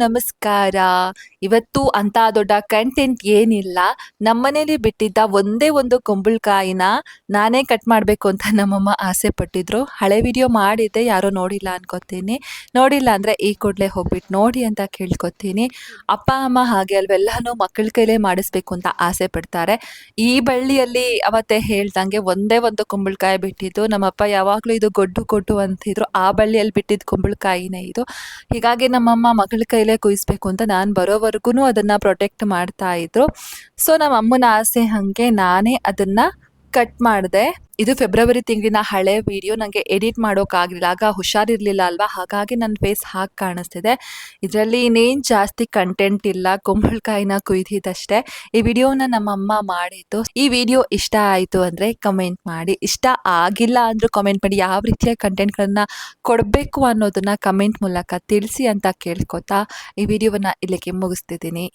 ನಮಸ್ಕಾರ. ಇವತ್ತು ಅಂತ ದೊಡ್ಡ ಕಂಟೆಂಟ್ ಏನಿಲ್ಲ. ನಮ್ಮನೇಲಿ ಬಿಟ್ಟಿದ್ದ ಒಂದೇ ಒಂದು ಕುಂಬಳಕಾಯಿನ ನಾನೇ ಕಟ್ ಮಾಡಬೇಕು ಅಂತ ನಮ್ಮಮ್ಮ ಆಸೆ ಪಟ್ಟಿದ್ರು. ಹಳೆ ವಿಡಿಯೋ ಮಾಡಿದ್ದೆ, ಯಾರೋ ನೋಡಿಲ್ಲ ಅನ್ಕೋತೀನಿ. ನೋಡಿಲ್ಲ ಅಂದರೆ ಈ ಕೂಡಲೇ ಹೋಗ್ಬಿಟ್ಟು ನೋಡಿ ಅಂತ ಕೇಳ್ಕೊತೀನಿ. ಅಪ್ಪ, ಅಮ್ಮ ಹಾಗೆ ಅಲ್ವೆಲ್ಲನೂ ಮಕ್ಕಳ ಕೈಲೇ ಮಾಡಿಸ್ಬೇಕು ಅಂತ ಆಸೆ ಪಡ್ತಾರೆ. ಈ ಬಳ್ಳಿಯಲ್ಲಿ ಅವತ್ತೆ ಹೇಳ್ದಂಗೆ ಒಂದೇ ಒಂದು ಕುಂಬಳಕಾಯಿ ಬಿಟ್ಟಿದ್ದು. ನಮ್ಮಪ್ಪ ಯಾವಾಗಲೂ ಇದು ಗೊಡ್ಡು ಕೊಟ್ಟು ಅಂತಿದ್ರು. ಆ ಬಳ್ಳಿಯಲ್ಲಿ ಬಿಟ್ಟಿದ್ದು ಕುಂಬಳಕಾಯಿನೇ ಇದು. ಹೀಗಾಗಿ ನಮ್ಮಮ್ಮ ಮಗಳ ಕೈಲೇ ಕುಯಿಸ್ಬೇಕು ಅಂತ ನಾನು ಬರೋವರೆಗೂ ಅದನ್ನು ಪ್ರೊಟೆಕ್ಟ್ ಮಾಡ್ತಾ ಇದ್ರು. ಸೊ ನಮ್ಮ ಅಮ್ಮನ ಆಸೆ ಹಾಗೆ ನಾನೇ ಅದನ್ನು ಕಟ್ ಮಾಡಿದೆ. ಇದು ಫೆಬ್ರವರಿ ತಿಂಗಳಿನ ಹಳೆ ವಿಡಿಯೋ ನನಗೆ ಎಡಿಟ್ ಮಾಡೋಕ್ಕಾಗಲಿಲ್ಲ ಆಗ ಹುಷಾರಿರಲಿಲ್ಲ ಅಲ್ವಾ? ಹಾಗಾಗಿ ನನ್ನ ಫೇಸ್ ಹಾಗೆ ಕಾಣಿಸ್ತಿದೆ. ಇದರಲ್ಲಿ ಇನ್ನೇನು ಜಾಸ್ತಿ ಕಂಟೆಂಟ್ ಇಲ್ಲ. ಕುಂಬಳಕಾಯಿನ ಕುಯ್ದಿದ್ದಷ್ಟೇ. ಈ ವಿಡಿಯೋನ ನಮ್ಮಮ್ಮ ಮಾಡಿದ್ದು. ಈ ವಿಡಿಯೋ ಇಷ್ಟ ಆಯಿತು ಅಂದರೆ ಕಮೆಂಟ್ ಮಾಡಿ. ಇಷ್ಟ ಆಗಿಲ್ಲ ಅಂದರೂ ಕಮೆಂಟ್ ಮಾಡಿ. ಯಾವ ರೀತಿಯ ಕಂಟೆಂಟ್ಗಳನ್ನು ಕೊಡಬೇಕು ಅನ್ನೋದನ್ನು ಕಮೆಂಟ್ ಮೂಲಕ ತಿಳಿಸಿ ಅಂತ ಕೇಳ್ಕೊತಾ ಈ ವಿಡಿಯೋವನ್ನು ಇಲ್ಲಿಗೆ ಮುಗಿಸ್ತಿದ್ದೀನಿ.